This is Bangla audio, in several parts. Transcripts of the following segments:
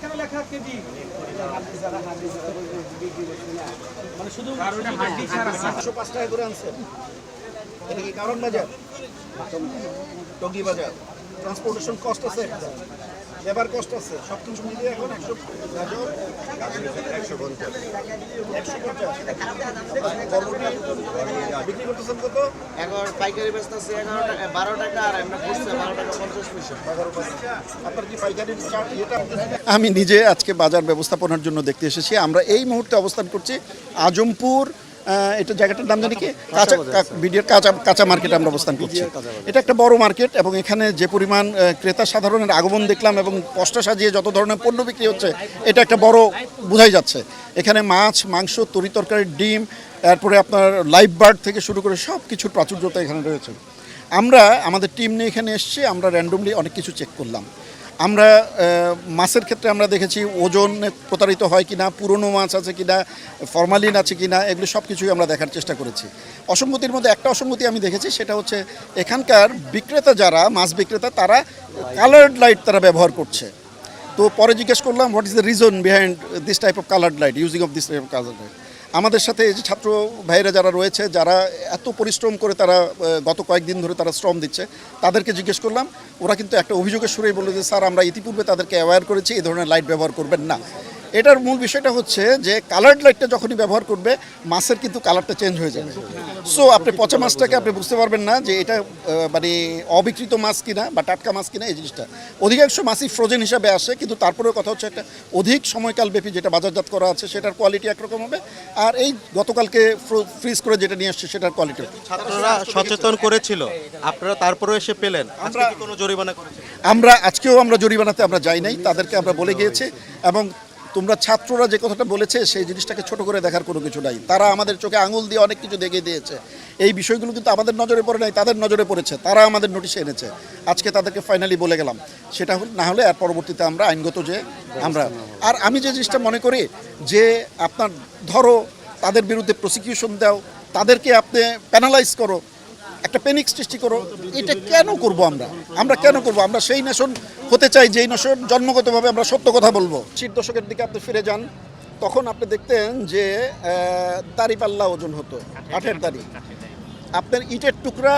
কেন লেখা কেজি পাঁচ টাকা করে আনছেন এটা কি কারণ বাজার টঙ্গি বাজার ট্রান্সপোর্টেশন কস্ট আছে। লেবার কস্ট আছে। সব কিছু মিলিয়ে এখন একশো গাজর একশো পঞ্চাশ। একশো পঞ্চাশ। বিক্রি করতেছেন কত? এগারো পাইকারি বেচতে আছে এগারো টাকা বারো টাকা আর বারো টাকা পঞ্চাশ পয়সা। এগারো আপনার কি পাইকারি আমি নিজে আজকে বাজার ব্যবস্থাপনার জন্য দেখতে এসেছি। আমরা এই মুহূর্তে অবস্থান করছি আজমপুর এটা জায়গাটার নাম জানি কি? কাঁচা বিডিআর কাঁচা কাঁচা মার্কেটে আমরা অবস্থান করছি। এটা একটা বড় মার্কেট এবং এখানে যে পরিমাণ ক্রেতা সাধারণের আগমন দেখলাম এবং পশটা সাজিয়ে যত ধরনের পণ্য বিক্রি হচ্ছে এটা একটা বড় বোঝাই যাচ্ছে। এখানে মাছ মাংস তরি তরকারি ডিম তারপরে আপনার লাইফ বার্ড থেকে শুরু করে সব কিছুর প্রাচুর্যতা এখানে রয়েছে। আমরা আমাদের টিম নিয়ে এখানে এসেছি আমরা র্যান্ডমলি অনেক কিছু চেক করলাম। আমরা মাছের ক্ষেত্রে আমরা দেখেছি ওজন প্রতারিত হয় কি না পুরনো মাছ আছে কি না ফরমালিন আছে কি না এগুলো সব কিছুই আমরা দেখার চেষ্টা করেছি। অসঙ্গতির মধ্যে একটা অসঙ্গতি আমি দেখেছি, সেটা হচ্ছে এখানকার বিক্রেতা যারা, মাছ বিক্রেতা, তারা কালার্ড লাইট তারা ব্যবহার করছে। তো পরে জিজ্ঞেস করলাম what is the reason behind this type of coloured light using of this type of coloured light আমাদের সাথে এই যে ছাত্র ভাইয়েরা যারা রয়েছে, যারা এত পরিশ্রম করে তারা গত কয়েকদিন ধরে তারা শ্রম দিচ্ছে, তাদেরকে জিজ্ঞেস করলাম, ওরা কিন্তু একটা অভিযোগের সুরেই বলল যে, স্যার, আমরা ইতিপূর্বে তাদেরকে অ্যাওয়্যার করেছি, এই ধরনের লাইট ব্যবহার করবেন না। এটার মূল বিষয়টা হচ্ছে যে কালার্ড লাইটটা যখনই ব্যবহার করবে মাছের কিন্তু কালারটা চেঞ্জ হয়ে যাবে। সো আপনি পচা মাছটাকে আপনি বুঝতে পারবেন না যে এটা মানে অবিকৃত মাছ কিনা বা টাটকা মাছ কিনা এই জিনিসটা। অধিকাংশ মাছই ফ্রোজেন হিসাবে আসে কিন্তু তারপরেও কথা হচ্ছে একটা অধিক সময়কাল ব্যাপী যেটা বাজারজাত করা আছে সেটার কোয়ালিটি একরকম হবে। আর এই গতকালকে ফ্রিজ করে যেটা নিয়ে আসছে সেটার কোয়ালিটি ছাত্ররা সচেতন করেছিল আপনারা তারপরেও এসে পেলেন। কি কোনো জরিমানা আমরা আজকেও আমরা জরিমানাতে আমরা যাই নাই তাদেরকে আমরা বলে গিয়েছি এবং তোমরা ছাত্ররা যে কথাটা বলেছে, সেই জিনিসটাকে ছোট করে দেখার কোনো কিছু নাই। তারা আমাদের চোখে আঙুল দিয়ে অনেক কিছু দেখিয়ে দিয়েছে। এই বিষয়গুলো কিন্তু আমাদের নজরে পড়ে নাই, তাদের নজরে পড়েছে। তারা আমাদের নোটিশে এনেছে। আজকে তাদেরকে ফাইনালি বলে গেলাম। সেটা না হলে আর পরবর্তীতে আমরা আইনগত যে আমরা আর আমি যে জিনিসটা মনে করি যে আপনার ধরো তাদের বিরুদ্ধে প্রসিকিউশন দাও, তাদেরকে আপনি প্যানালাইজ করো, একটা প্যানিক সৃষ্টি করো, এটা কেন করব আমরা? আমরা কেন করব? আমরা সেই নেশন হতে চাই, যেই নেশন জন্মগতভাবে আমরা সত্য কথা বলব। শীত দশকের দিকে আপনি ফিরে যান, তখন আপনি দেখতেন যে দাড়ি পাল্লা ওজন হতো কাঠের দাড়ি আপনার ইটের টুকরা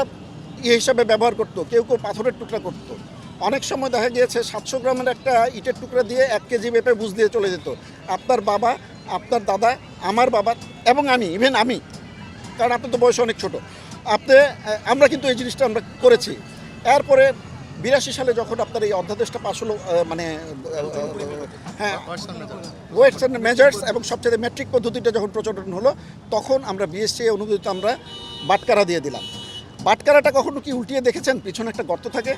ইয়ে হিসাবে ব্যবহার করতো, কেউ কেউ পাথরের টুকরা করতো। অনেক সময় দেখা গিয়েছে, সাতশো গ্রামের একটা ইটের টুকরা দিয়ে এক কেজি মেপে বুঝ দিয়ে চলে যেত। আপনার বাবা, আপনার দাদা, আমার বাবা এবং আমি ইভেন আমি, কারণ আপনার তো বয়স অনেক ছোট। আপনি আমরা কিন্তু এই জিনিসটা আমরা করেছি। এরপরে বিরাশি সালে যখন আপনার এই অধ্যাদেশটা পাশ হলো মানে হ্যাঁ ওয়েটস অ্যান্ড মেজার্স এবং সবচেয়ে মেট্রিক পদ্ধতিটা যখন প্রচলন হলো, তখন আমরা বিএসসি অনুমোদিত আমরা বাটকারা দিয়ে দিলাম। বাটকারাটা কখনো কি উল্টিয়ে দেখেছেন? পিছনে একটা গর্ত থাকে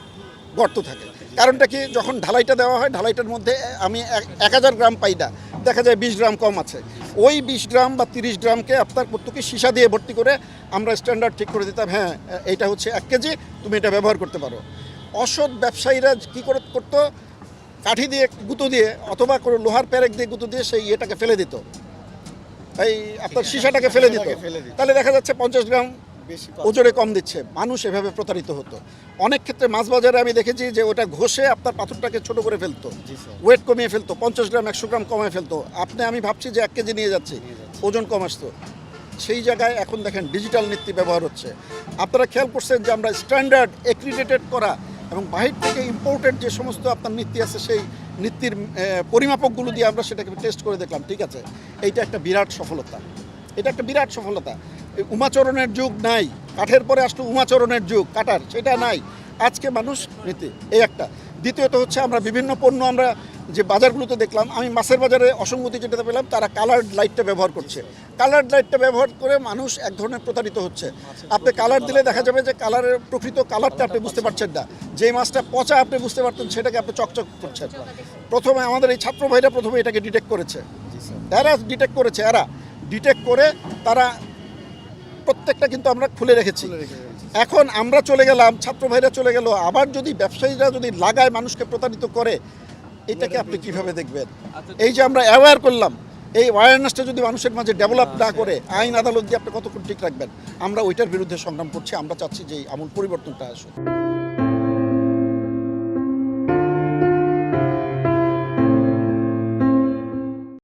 গর্ত থাকে। কারণটা কি? যখন ঢালাইটা দেওয়া হয়, ঢালাইটার মধ্যে আমি এক- হাজার গ্রাম পাই না, দেখা যায় বিশ গ্রাম কম আছে। ওই বিশ গ্রাম বা তিরিশ গ্রামকে আপনার প্রত্যেকে সীসা দিয়ে ভর্তি করে আমরা স্ট্যান্ডার্ড ঠিক করে দিতাম হ্যাঁ এইটা হচ্ছে এক কেজি, তুমি এটা ব্যবহার করতে পারো। অসৎ ব্যবসায়ীরা কি করে করতো? কাঠি দিয়ে গুঁতো দিয়ে অথবা কোনো লোহার প্যারেক দিয়ে গুঁতো দিয়ে সেই ইয়েটাকে ফেলে দিত। এই আপনার সীসাটাকে ফেলে দিত। তাহলে দেখা যাচ্ছে পঞ্চাশ গ্রাম ওজনে কম দিচ্ছে। মানুষ এভাবে প্রতারিত হতো। অনেক ক্ষেত্রে মাছ বাজারে আমি দেখেছি যে ওটা ঘষে আপনার পাথরটাকে ছোট করে ফেলতো। ওয়েট কমিয়ে ফেলতো। পঞ্চাশ গ্রাম একশো গ্রাম কমিয়ে ফেলতো। আপনি আমি ভাবছি যে এক কেজি নিয়ে যাচ্ছি। ওজন কম আসতো। সেই জায়গায় এখন দেখেন ডিজিটাল নীতি ব্যবহার হচ্ছে। আপনারা খেয়াল করছেন যে আমরা স্ট্যান্ডার্ড এক্রিডেটেড করা এবং বাহির থেকে ইম্পোর্টেড যে সমস্ত আপনার নীতি আছে, সেই নীতির পরিমাপকগুলো দিয়ে আমরা সেটাকে টেস্ট করে দেখলাম, ঠিক আছে? এইটা একটা বিরাট সফলতা। এটা একটা বিরাট সফলতা। উমাচরণের যুগ নাই। কাঠের পরে আসলো উমাচরণের যুগ। কাটার, সেটা নাই। আজকে মানুষ নীতি, এই একটা। দ্বিতীয়ত হচ্ছে আমরা বিভিন্ন পণ্য আমরা যে বাজারগুলোতে দেখলাম আমি মাছের বাজারে অসঙ্গতি যেটা পেলাম তারা কালার্ড লাইটটা ব্যবহার করছে। কালার্ড লাইটটা ব্যবহার করে মানুষ এক ধরনের প্রতারিত হচ্ছে। আপনি কালার দিলে দেখা যাবে যে কালারের প্রকৃত কালারটা আপনি বুঝতে পারছেন না। যেই মাছটা পচা আপনি বুঝতে পারতেন সেটাকে আপনি চকচক করছেন। প্রথমে আমাদের এই ছাত্র ভাইরা প্রথমে এটাকে ডিটেক্ট করেছে। এরা ডিটেক্ট করেছে এরা ডিটেক্ট করে তারা প্রত্যেকটা কিন্তু আমরা খুলে রেখেছি। এখন আমরা চলে গেলাম ছাত্র ভাইরা চলে গেল। আবার যদি ব্যবসায়ীরা যদি লাগায় মানুষকে প্রতারিত করে এটাকে আপনি কীভাবে দেখবেন? এই যে আমরা অ্যাওয়ার করলাম এই অ্যাওয়ারনেসটা যদি মানুষের মাঝে ডেভেলপ না করে আইন আদালত দিয়ে আপনি কতক্ষণ ঠিক রাখবেন? আমরা ওইটার বিরুদ্ধে সংগ্রাম করছি আমরা চাচ্ছি যে আমূল পরিবর্তনটা আসুক।